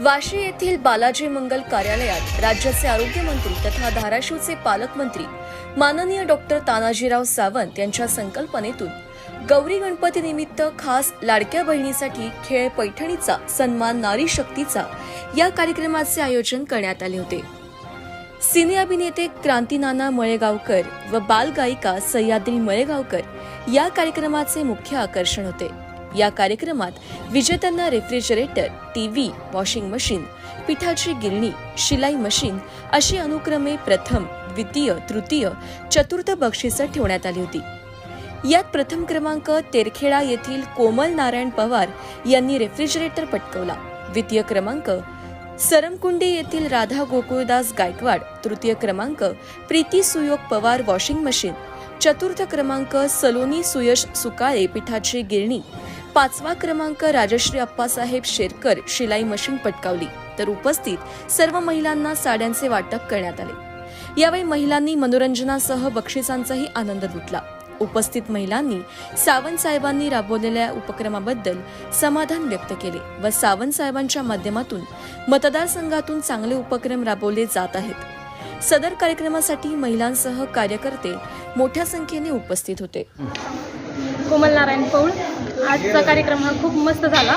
वाशी येथील बालाजी मंगल कार्यालयात राज्याचे आरोग्यमंत्री तथा धाराशिवचे पालकमंत्री माननीय डॉक्टर तानाजीराव सावंत यांच्या संकल्पनेतून गौरी गणपती निमित्त खास लाडक्या बहिणीसाठी खेळ पैठणीचा सन्मान नारी शक्तीचा या कार्यक्रमाचे आयोजन करण्यात आले होते. सिने अभिनेते क्रांतीनाना मळेगावकर व बालगायिका सह्याद्री मळेगावकर या कार्यक्रमाचे मुख्य आकर्षण होते. या कार्यक्रमात विजेत्यांना रेफ्रिजरेटर टीव्ही वॉशिंग मशीन पिठाची गिरणी शिलाई मशीन अशी अनुक्रमे प्रथम द्वितीय तृतीय चतुर्थ बक्षिसं ठेवण्यात आली होती. यात प्रथम क्रमांक तेरखेडा येथील कोमल नारायण पवार यांनी रेफ्रिजरेटर पटकवला. द्वितीय क्रमांक सरमकुंडी येथील राधा गोकुळदास गायकवाड. तृतीय क्रमांक प्रीती सुयोग पवार वॉशिंग मशीन. चतुर्थ क्रमांक सलोनी सुयश सुकाळे पिठाची गिरणी पाचवा क्रमांक राजश्री अप्पासाहेब शेरकर शिलाई मशीन पटकावली. तर उपस्थित सर्व महिलांना साड्यांचे वाटप करण्यात आले. यावेळी महिलांनी मनोरंजनासह बक्षिसांचाही आनंद लुटला. उपस्थित महिलांनी सावंत साहेबांनी राबवलेल्या उपक्रमाबद्दल समाधान व्यक्त केले व सावंत साहेबांच्या माध्यमातून मतदारसंघातून चांगले उपक्रम राबवले जात आहेत. सदर कार्यक्रमासाठी महिलांसह कार्यकर्ते मोठ्या संख्येने उपस्थित होते. कोमल नारायण पौळ आजचा कार्यक्रम हा खूप मस्त झाला.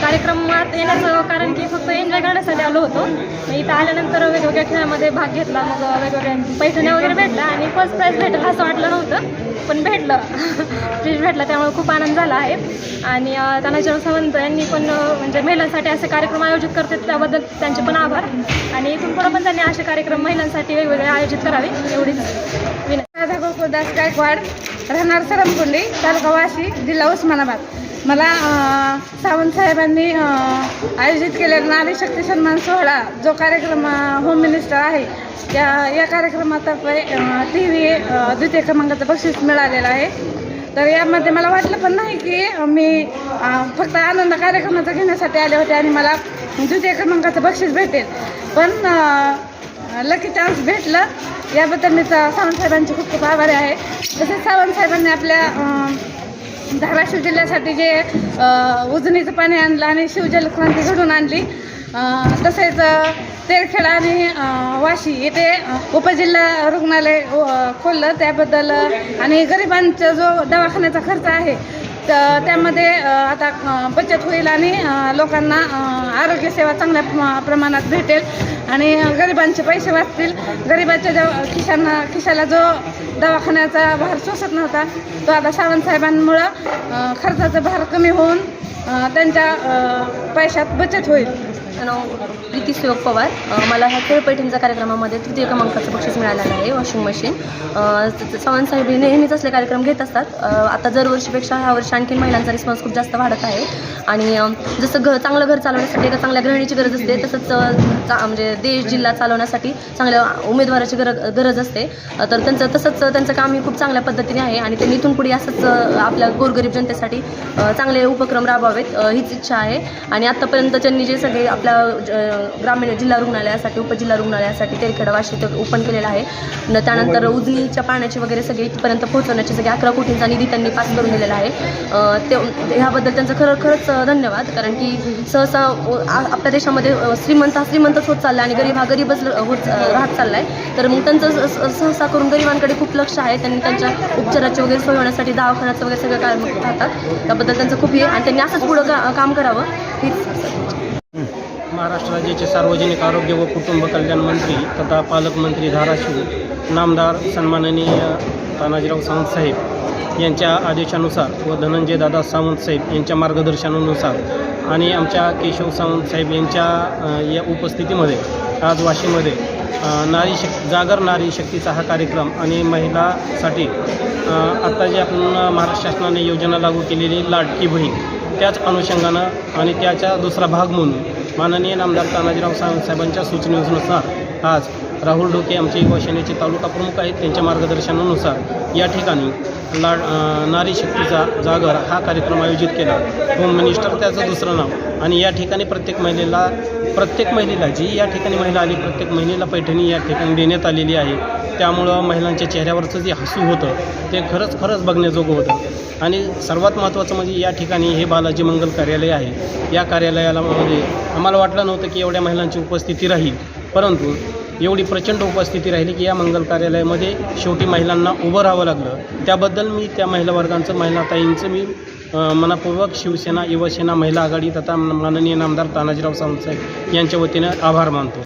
कार्यक्रमात येण्याचं कारण की फक्त एन्जॉय करण्यासाठी आलो होतो. मी इथं आल्यानंतर वेगवेगळ्या खेळामध्ये भाग घेतला. मग वेगवेगळ्या पैठण्या वगैरे भेटला आणि फर्स्ट प्राईज भेटेल असं वाटलं नव्हतं पण भेटलं. फ्रीज भेटला त्यामुळे खूप आनंद झाला आहे. आणि अं, तानाजीराव सावंत यांनी पण म्हणजे महिलांसाठी असे कार्यक्रम आयोजित करतात त्याबद्दल त्यांचे पण आभार. आणि इथून पुढं पण त्यांनी असे कार्यक्रम महिलांसाठी वेगवेगळे आयोजित करावे एवढीच विनंती. राधा गोकुळदास गायकवाड. राहणार सरमकुंडी तालुका वाशी जिल्हा उस्मानाबाद. मला सावंतसाहेबांनी सावंत साहेबांनी आयोजित केलेला नारी शक्ती सन्मान सोहळा जो कार्यक्रम होम मिनिस्टर आहे त्या या कार्यक्रमातर्फे टी व्ही द्वितीय क्रमांकाचं बक्षीस मिळालेलं आहे. तर यामध्ये मला वाटलं पण नाही की मी फक्त आनंद कार्यक्रमाचं घेण्यासाठी आले होते आणि मला द्वितीय क्रमांकाचं बक्षीस भेटेल. पण लकी चान्स भेटलं. याबद्दल मी सावंतसाहेबांचे खूप खूप आभारी आहे. तसेच सावंतसाहेबांनी आपल्या धाराशिव जिल्ह्यासाठी जे उजनीचं पाणी आणलं आणि शिवजल क्रांती घडून आणली. तसेच तेरखेडा आणि वाशी येथे उपजिल्हा रुग्णालय खोललं. त्याबद्दल आणि गरिबांचा जो दवाखान्याचा खर्च आहे तर त्यामध्ये आता बचत होईल आणि लोकांना आरोग्यसेवा चांगल्या प्रमाणात भेटेल आणि गरिबांचे पैसे वाचतील. गरिबाच्या जो खिशांना खिशाला जो दवाखान्याचा भार सोसत नव्हता तो आता सावंतसाहेबांमुळं खर्चाचा भार कमी होऊन त्यांच्या पैशात बचत होईल. नाव प्रीती पवार? मला ह्या खेळपैठणच्या कार्यक्रमामध्ये तृतीय क्रमांकाचं बक्षीस मिळालेलं आहे वॉशिंग मशीन अ, साहेब हे नेहमीच असले कार्यक्रम घेत असतात. आता दरवर्षीपेक्षा ह्या वर्षी आणखी महिलांचा रिस्पॉन्स खूप जास्त वाढत आहे. आणि जसं घर चांगलं घर चालवण्यासाठी एका चांगल्या गृहिणीची गरज असते तसंच चा- म्हणजे देश जिल्हा चालवण्यासाठी चांगल्या उमेदवाराची गरज गरज असते. तर त्यांचं तसंच त्यांचं काम हे खूप चांगल्या पद्धतीने आहे आणि त्यांनी इथून पुढे असंच आपल्या गोरगरीब जनतेसाठी चांगले उपक्रम राबवावेत हीच इच्छा आहे. आणि आत्तापर्यंत त्यांनी जे सगळे आपल्या ज- ग्रामीण जिल्हा रुग्णालयासाठी उपजिल्हा रुग्णालयासाठी तेरखेडा वाशी ते ओपन केलेलं आहे. न त्यानंतर उजनीच्या पाण्याची वगैरे सगळे इथपर्यंत पोहोचवण्याचे सगळे अकरा कोटींचा निधी त्यांनी पास करून दिलेला आहे. ते ह्याबद्दल त्यांचं खरं खरंच धन्यवाद. कारण की सहसा आपल्या देशामध्ये श्रीमंत हा श्रीमंतच होत चालला आणि गरीब हा गरीबच होत राहत चालला आहे तर मग त्यांचं सहसा करून गरिबांकडे खूप लक्ष आहे. त्यांनी त्यांच्या उपचाराची वगैरे सोय होण्यासाठी दवाखान्याचं वगैरे सगळं काय राहतात त्याबद्दल त्यांचं खूप हे आणि त्यांनी असंच पुढं का काम करावं. हीच. महाराष्ट्र राज्याचे सार्वजनिक आरोग्य व कुटुंब कल्याण मंत्री तथा पालकमंत्री धाराशिव नामदार सन्माननीय तानाजीराव सावंतसाहेब यांच्या आदेशानुसार व धनंजय दादा सावंतसाहेब यांच्या मार्गदर्शनानुसार आणि आमच्या केशव सावंतसाहेब यांच्या या उपस्थितीमध्ये आज वाशीमध्ये नारी शक् जागर नारी शक्तीचा हा कार्यक्रम आणि महिलासाठी आत्ता जे आपण महाराष्ट्र शासनाने योजना लागू केलेली लाडकी बहीण त्याच अनुषंगानं आणि त्याचा दुसरा भाग म्हणून माननीय नामदार तानाजीराव सावंत साहेबांच्या सूचनेनुसार आज राहुल डोके आमचे युवा सेनेचे तालुका प्रमुख आहेत. त्यांच्या मार्गदर्शनानुसार या ठिकाणी ला नारी शक्तीचा जागर हा कार्यक्रम आयोजित केला. होम मिनिस्टर त्याचं दुसरं नाव. आणि या ठिकाणी प्रत्येक महिलेला प्रत्येक महिलेला जी या ठिकाणी महिला आली प्रत्येक महिलेला पैठणी या ठिकाणी देण्यात आलेली आहे. त्यामुळं महिलांच्या चेहऱ्यावरचं जे हसू होतं ते खरंच खरंच बघण्याजोगं होतं. आणि सर्वात महत्त्वाचं म्हणजे या ठिकाणी हे बालाजी मंगल कार्यालय आहे. या कार्यालयाला म्हणजे आम्हाला वाटलं नव्हतं की एवढ्या महिलांची उपस्थिती राहील. परंतु एवढी प्रचंड उपस्थिती राहिली की या मंगल कार्यालयामध्ये शेवटी महिलांना उभं राहावं लागलं. त्याबद्दल मी त्या महिला वर्गांचं महिलाताईंचं मी मनापूर्वक शिवसेना युवसेना महिला आघाडी तथा माननीय नामदार तानाजीराव सावंतसाहेब यांच्या वतीनं आभार मानतो.